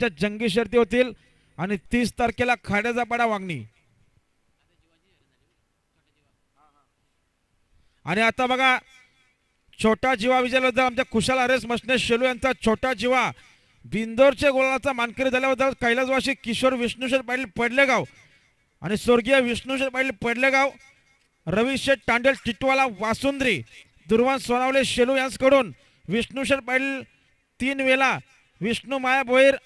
च्या जंगी शर्ती होतील आणि तीस तारखेला खाड्याचा पाडा वागणी. आणि आता बघा छोटा जीवा विजयाबद्दल आमच्या कुशाल हरेश मसने शेलू यांचा छोटा जीवा बिंदोरच्या गोलाचा मानकरी झाल्याबद्दल कैलासवासी किशोर विष्णुशेठ पाटील पडलेगाव आणि स्वर्गीय विष्णुशेठ पाटील पडलेगाव रवी शेठ तांडेल टिटवाला वासुंद्री दुर्वान सोनावले शेलू यांच्याकडून विष्णुशेठ पाटील तीन वेळा विष्णू माया भोईर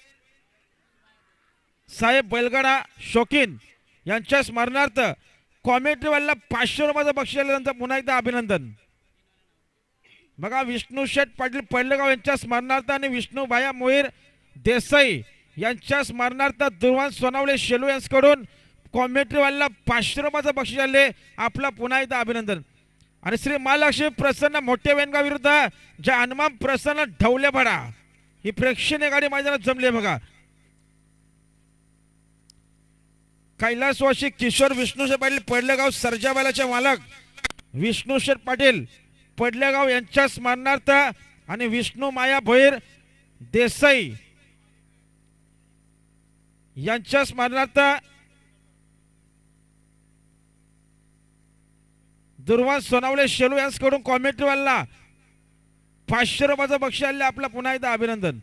साहेब बैलगाडा शौकीन यांच्या स्मरणार्थ कॉमेंट्रीवाल्याला पाचशे रुपयाचं बक्षीस त्यांचं पुन्हा एकदा अभिनंदन. बघा विष्णू शेठ पाटील पडलेगाव यांच्या स्मरणार्थ आणि विष्णू भाया मोहीर देसाई यांच्या स्मरणार्थ दुर्वान सोनावले शेलू यांच्याकडून कॉमेंट्रीवाल्याला पाचशे रुपयाचं बक्षीस आले. आपला पुन्हा एकदा अभिनंदन. आणि श्री महालक्ष्मी प्रसन्न मोठे वेनगा विरुद्ध ज्या हनुमान प्रसन्न ढवले भडा ही प्रेक्षणीय गाडी मैदानात जमली आहे बघा. कैलासवाशी किशोर विष्णुशेठ पाटील पडलेगाव सर्जाबालाचे मालक विष्णुशेठ पाटील पडलेगाव यांच्या स्मरणार्थ आणि विष्णू माया भैर देसाई यांच्या स्मरणार्थ दुर्वान सोनावले शेलू यांच्याकडून कॉमेंट्रीवाला पाचशे रुपयाचं बक्षीस आले आपला पुन्हा एकदा अभिनंदन.